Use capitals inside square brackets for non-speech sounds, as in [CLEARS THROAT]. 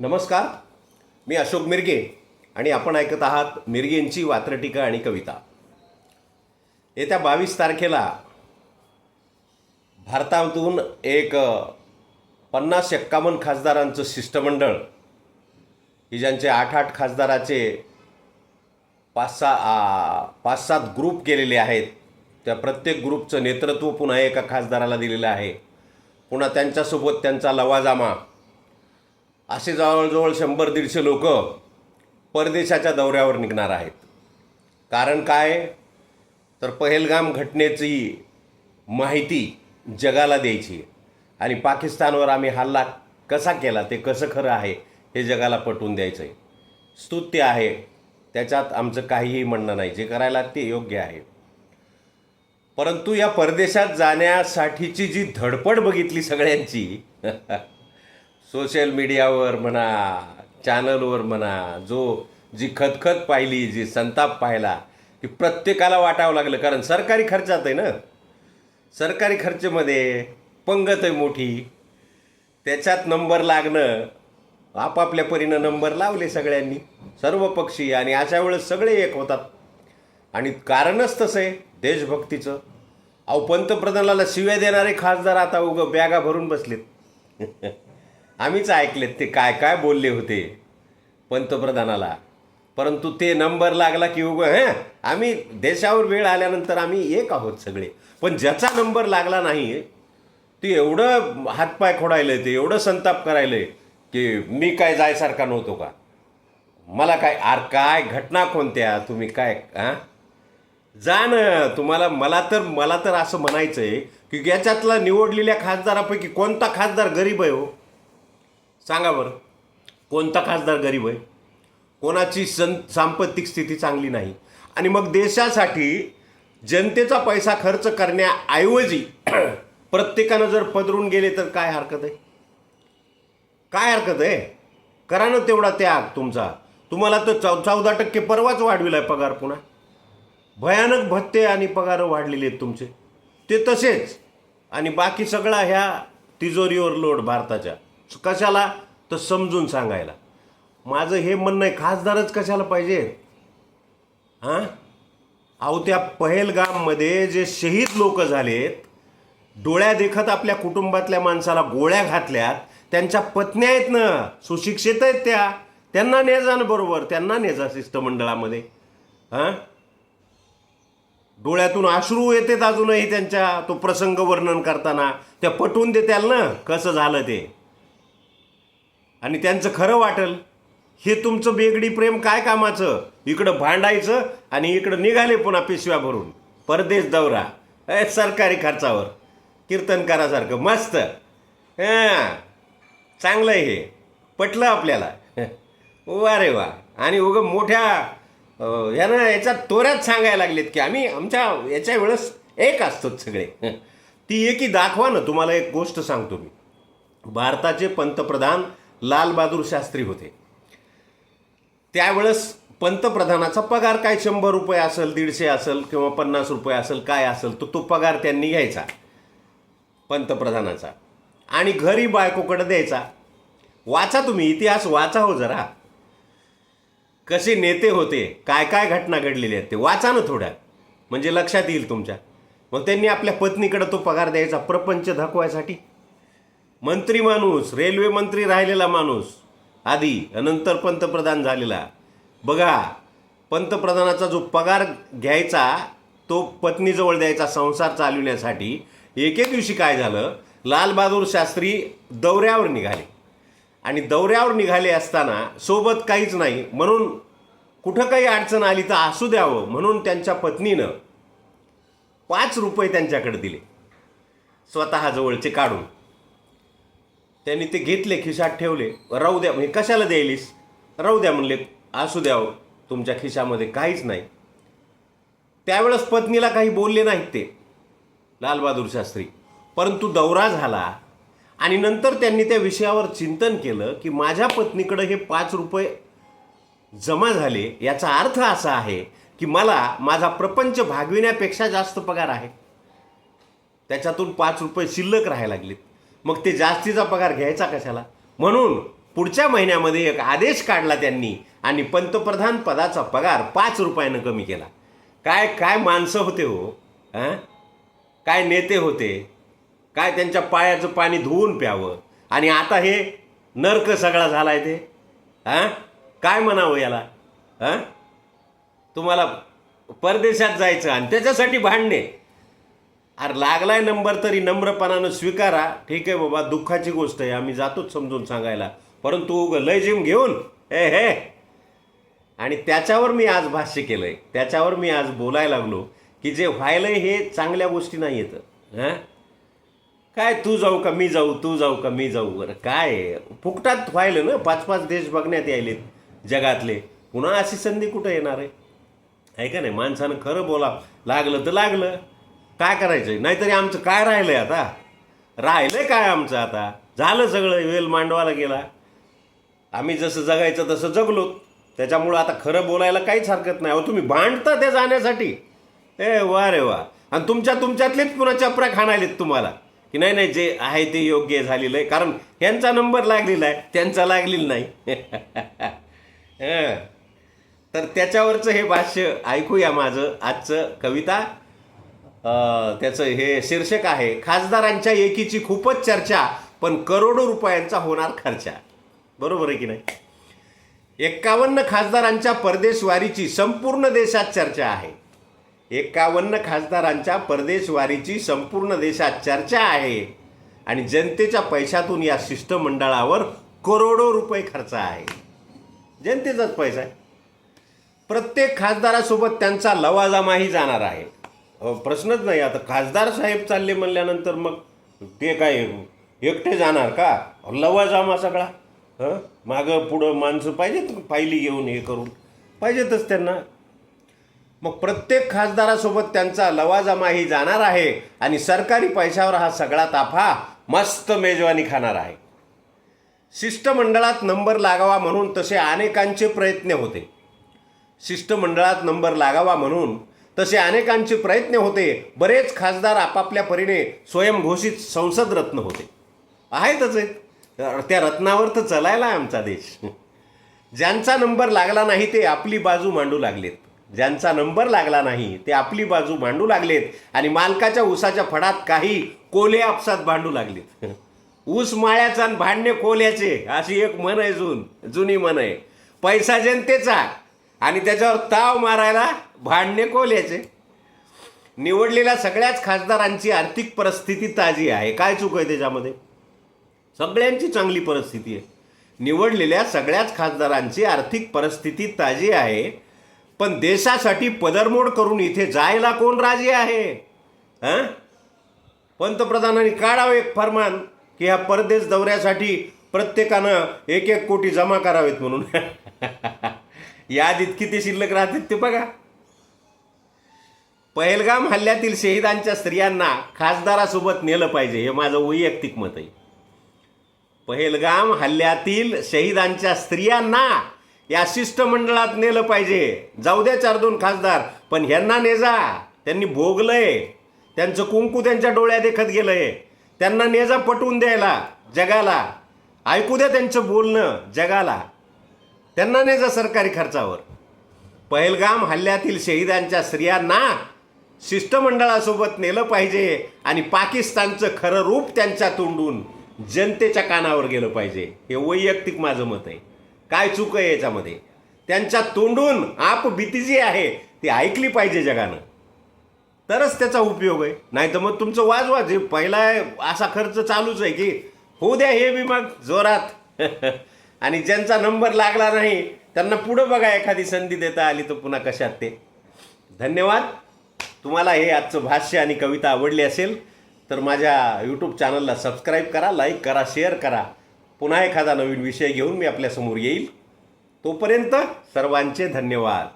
नमस्कार मी अशोक मिरगे आणि आपण ऐकत आहात मिरगेंची वात्रटिका आणि कविता. येत्या बावीस तारखेला भारतातून एक पन्नास एक्कावन्न खासदारांचं शिष्टमंडळ की ज्यांचे आठ आठ खासदाराचे पाच सहा पाच सात ग्रुप केलेले आहेत त्या प्रत्येक ग्रुपचं नेतृत्व पुन्हा एका खासदाराला दिलेलं आहे. पुन्हा त्यांच्यासोबत त्यांचा लवाजामा असे जवळजवळ शंभर दीडशे लोक परदेशाच्या दौऱ्यावर निघणार आहेत. कारण काय? तर पहेलगाम घटनेची माहिती जगाला द्यायची आणि पाकिस्तानवर आम्ही हल्ला कसा केला ते कसं खरं आहे हे जगाला पटवून द्यायचं आहे. स्तुत्य आहे. त्याच्यात आमचं काहीही म्हणणं नाही. जे करायला ते योग्य आहे. परंतु या परदेशात जाण्यासाठीची जी धडपड बघितली सगळ्यांची [LAUGHS] सोशल मीडियावर म्हणा चॅनलवर म्हणा जो जी खतखत पाहिली जी संताप पाहिला की प्रत्येकाला वाटावं लागलं. कारण सरकारी खर्चात आहे ना? सरकारी खर्चमध्ये पंगत आहे मोठी. त्याच्यात नंबर लागणं आपापल्या परीनं नंबर लावले सगळ्यांनी सर्व पक्षी आणि अशा वेळेस सगळे एक होतात. आणि कारणच तसं आहे देशभक्तीचं. अहो पंतप्रधानाला शिव्या देणारे खासदार आता उगं बॅगा भरून बसलेत. [LAUGHS] आम्हीच ऐकलेत ते काय काय बोलले होते पंतप्रधानाला. परंतु ते नंबर लागला की उग हं आम्ही देशावर वेळ आल्यानंतर आम्ही एक आहोत सगळे. पण ज्याचा नंबर लागला नाही ते एवढं हातपाय खोडायलं ते एवढं संताप करायलंय की मी काय जायसारखा नव्हतो का? मला काय आर काय घटना कोणत्या? तुम्ही काय हां? जा ना तुम्हाला मला तर मला तर असं म्हणायचं आहे की याच्यातला निवडलेल्या खासदारापैकी कोणता खासदार गरीब आहे हो? सांगा बरं कोणता खासदार गरीब आहे? कोणाची सं सांपत्तिक स्थिती चांगली नाही. आणि मग देशासाठी जनतेचा पैसा खर्च करण्याऐवजी [CLEARS THROAT] प्रत्येकानं जर पदरून गेले तर काय हरकत आहे? काय हरकत आहे? करा ना तेवढा त्याग तुमचा. तुम्हाला तर चौ चौदा टक्के परवाच वाढविला आहे पगार पुन्हा. भयानक भत्ते आणि पगार वाढलेले आहेत तुमचे. ते तसेच. आणि बाकी सगळा ह्या तिजोरीवर लोड भारताच्या. कशाला? तर समजून सांगायला. माझं हे म्हणणं आहे खासदारच कशाला पाहिजे? हां? अहो त्या पहेलगाममध्ये जे शहीद लोक झालेत डोळ्या देखत आपल्या कुटुंबातल्या माणसाला गोळ्या घातल्यात त्यांच्या पत्न्या आहेत ना सुशिक्षित आहेत त्या त्यांना नेजा ना बरोबर त्यांना नेजा शिष्टमंडळामध्ये. हां? डोळ्यातून अश्रू येतात अजूनही त्यांच्या तो प्रसंग वर्णन करताना. त्या पटवून देत्याल ना कसं झालं ते? आणि त्यांचं खरं वाटेल हे तुमचं बेगडी प्रेम काय कामाचं? इकडं भांडायचं आणि इकडं निघाले पुन्हा पिशव्या भरून. परदेश दौरा. ए, सरकारी खर्चावर. कीर्तनकारासारखं मस्त. हां चांगलं आहे हे. पटलं आपल्याला. [LAUGHS] वा रे वा. आणि उगं मोठ्या ह्यानं याच्यात तोऱ्यात सांगायला लागलेत की आम्ही आमच्या याच्या वेळेस एक असतोच सगळे. [LAUGHS] ती एकी दाखवा ना तुम्हाला एक गोष्ट सांगतो मी. भारताचे पंतप्रधान लालबहादूर शास्त्री होते. त्यावेळेस पंतप्रधानाचा पगार काय? शंभर रुपये असेल दीडशे असेल किंवा पन्नास रुपये असेल काय असेल तर तो पगार त्यांनी घ्यायचा पंतप्रधानाचा. आणि घरी बायकोकडे द्यायचा. वाचा तुम्ही इतिहास वाचा हो जरा. कसे नेते होते काय काय घटना घडलेल्या आहेत ते वाचा ना थोड्या. म्हणजे लक्षात येईल तुमच्या. मग त्यांनी आपल्या पत्नीकडे तो पगार द्यायचा प्रपंच दाखवायसाठी. मंत्री माणूस रेल्वे मंत्री राहिलेला माणूस. आधी नंतर पंतप्रधान झालेला. बघा पंतप्रधानाचा जो पगार घ्यायचा तो पत्नीजवळ द्यायचा संसार चालविण्यासाठी एके दिवशी काय झालं? लालबहादूर शास्त्री दौऱ्यावर निघाले. आणि दौऱ्यावर निघाले असताना सोबत काहीच नाही म्हणून कुठं काही अडचण आली तर असू द्यावं म्हणून त्यांच्या पत्नीनं पाच रुपये त्यांच्याकडे दिले. स्वतःजवळचे काढून. त्यांनी ते घेतले खिशात ठेवले. राहू द्या म्हणजे कशाला द्यायलीस? राहू द्या म्हणले असू द्यावं हो, तुमच्या खिशामध्ये काहीच नाही. त्यावेळेस पत्नीला काही बोलले नाहीत ते लालबहादूर शास्त्री. परंतु दौरा झाला आणि नंतर त्यांनी त्या विषयावर चिंतन केलं की माझ्या पत्नीकडं हे पाच रुपये जमा झाले याचा अर्थ असा आहे की मला माझा प्रपंच भागविण्यापेक्षा जास्त पगार आहे. त्याच्यातून पाच रुपये शिल्लक राहायला लागलेत. मग ते जास्तीचा पगार घ्यायचा कशाला? म्हणून पुढच्या महिन्यामध्ये एक आदेश काढला त्यांनी आणि पंतप्रधान पदाचा पगार पाच रुपयानं कमी केला. काय काय माणसं होते हो हां काय नेते होते? काय त्यांच्या पायाचं पाणी धुवून प्यावं? आणि आता हे नर्क सगळा झालाय ते हां काय म्हणावं याला हां तुम्हाला परदेशात जायचं आणि त्याच्यासाठी भांडणे. अरे लागलाय नंबर तरी नम्रपणानं स्वीकारा. ठीक आहे बाबा दुःखाची गोष्ट आहे. आम्ही जातोच समजून सांगायला. परंतु उगं लय जिम घेऊन हे हे. आणि त्याच्यावर मी आज भाष्य केलंय. त्याच्यावर मी आज बोलायला लागलो की जे व्हायलंय हे चांगल्या गोष्टी नाही येतं. हां? काय तू जाऊ का मी जाऊ तू जाऊ का मी जाऊ? बरं काय? फुकटात व्हायलं ना? पाच पाच देश बघण्यात यायलेत जगातले. पुन्हा अशी संधी कुठं येणार आहे? आहे का नाही? माणसानं खरं बोला लागलं तर लागलं. काय करायचं नाहीतरी आमचं काय राहिलंय आता? राहिलंय काय आमचं आता? झालं सगळं वेल मांडवाला गेला. आम्ही जसं जगायचं तसं जगलो. त्याच्यामुळं आता खरं बोलायला काहीच हरकत नाही. अहो तुम्ही भांडता ते जाण्यासाठी. ए वा रे वा. आणि तुमच्या तुमच्यातलेच पुन्हा चपरा खाणालेत तुम्हाला. की नाही नाही जे आहे ते योग्य झालेलं आहे. कारण ह्यांचा नंबर लागलेला आहे. त्यांचा लागलेला नाही. [LAUGHS] हं. तर त्याच्यावरचं हे भाष्य ऐकूया माझं आजचं कविता. त्याचं हे शीर्षक आहे खासदारांच्या एकीची खूपच चर्चा पण करोडो रुपयांचा होणार खर्चा. बरोबर आहे की नाही? एक्कावन्न खासदारांच्या परदेशवारीची संपूर्ण देशात चर्चा आहे. एक्कावन्न खासदारांच्या परदेशवारीची संपूर्ण देशात चर्चा आहे. आणि जनतेच्या पैशातून या शिष्टमंडळावर करोडो रुपये खर्च आहे. जनतेचाच पैसा आहे. प्रत्येक खासदारासोबत त्यांचा लवाजमाही जाणार आहे. प्रश्नच नाही. आता खासदार साहेब चालले म्हणल्यानंतर मग ते काय एकटे जाणार का? लवाजामा सगळा. हं? मागं पुढं माणसं पाहिजेत पायली घेऊन हे करून. पाहिजेतच त्यांना. मग प्रत्येक खासदारासोबत त्यांचा लवाजमाही जाणार आहे आणि सरकारी पैशावर हा सगळा ताफा मस्त मेजवानी खाणार आहे. शिष्टमंडळात नंबर लागावा म्हणून तसे अनेकांचे प्रयत्न होते. शिष्टमंडळात नंबर लागावा म्हणून तसे अनेकांचे प्रयत्न होते. बरेच खासदार आपापल्या परीने स्वयंघोषित संसद रत्न होते. आहेतच त्या रत्नावर तर चलायला आहे आमचा देश. ज्यांचा नंबर लागला नाही ते आपली बाजू मांडू लागलेत. ज्यांचा नंबर लागला नाही ते आपली बाजू मांडू लागलेत. आणि मालकाच्या ऊसाच्या फडात काही कोले आपसात भांडू लागलेत. ऊस माळ्याचा आणि भांडणे कोल्याचे अशी एक मन आहे जून जुनी मन आहे. पैसा जनतेचा आणि त्याच्यावर ताव मारायला भांडणे कोल्याचे. निवडलेल्या सगळ्याच खासदारांची आर्थिक परिस्थिती ताजी आहे. काय चूक आहे त्याच्यामध्ये? सगळ्यांची चांगली परिस्थिती आहे. निवडलेल्या सगळ्याच खासदारांची आर्थिक परिस्थिती ताजी आहे. पण देशासाठी पदरमोड करून इथे जायला कोण राजी आहे? हां? पंतप्रधानांनी काढावं एक फरमान की ह्या परदेश दौऱ्यासाठी प्रत्येकानं एक एक कोटी जमा करावेत म्हणून. [LAUGHS] यादीत किती शिल्लक राहतात ते बघा. पहलगाम हल्ल्यातील शहीदांच्या स्त्रियांना खासदारासोबत नेलं पाहिजे हे माझं वैयक्तिक मत आहे. पहलगाम हल्ल्यातील शहीदांच्या स्त्रियांना या शिष्टमंडळात नेलं पाहिजे. जाऊ द्या चार दोन खासदार पण ह्यांना नेजा त्यांनी भोगलंय. त्यांचं कुंकू त्यांच्या डोळ्यात देखत गेलंय. त्यांना नेजा पटवून द्यायला जगाला. ऐकू द्या त्यांचं बोलणं जगाला. त्यांना नेजा सरकारी खर्चावर. पहलगाम हल्ल्यातील शहीदांच्या स्त्रियांना शिष्टमंडळासोबत नेलं पाहिजे आणि पाकिस्तानचं खरं रूप त्यांच्या तोंडून जनतेच्या कानावर गेलं पाहिजे. हे वैयक्तिक माझं मत आहे. काय चूक आहे याच्यामध्ये? त्यांच्या तोंडून आप भीती जी आहे ती ऐकली पाहिजे जगानं. तरच त्याचा उपयोग आहे. नाही तर मग तुमचं वाजवा जे पहिला असा खर्च चालूच आहे की होऊ द्या हे बी मग जोरात. [LAUGHS] आणि ज्यांचा नंबर लागला नाही त्यांना पुढं बघा एखादी संधी देता आली तर पुन्हा कशात ते. धन्यवाद. तुम्हाला हे आजचं भाष्य आणि कविता आवडली असेल तर माझ्या यूट्यूब चॅनलला सबस्क्राईब करा लाईक करा शेअर करा. पुन्हा एखादा नवीन विषय घेऊन मी आपल्यासमोर येईल. तोपर्यंत सर्वांचे धन्यवाद.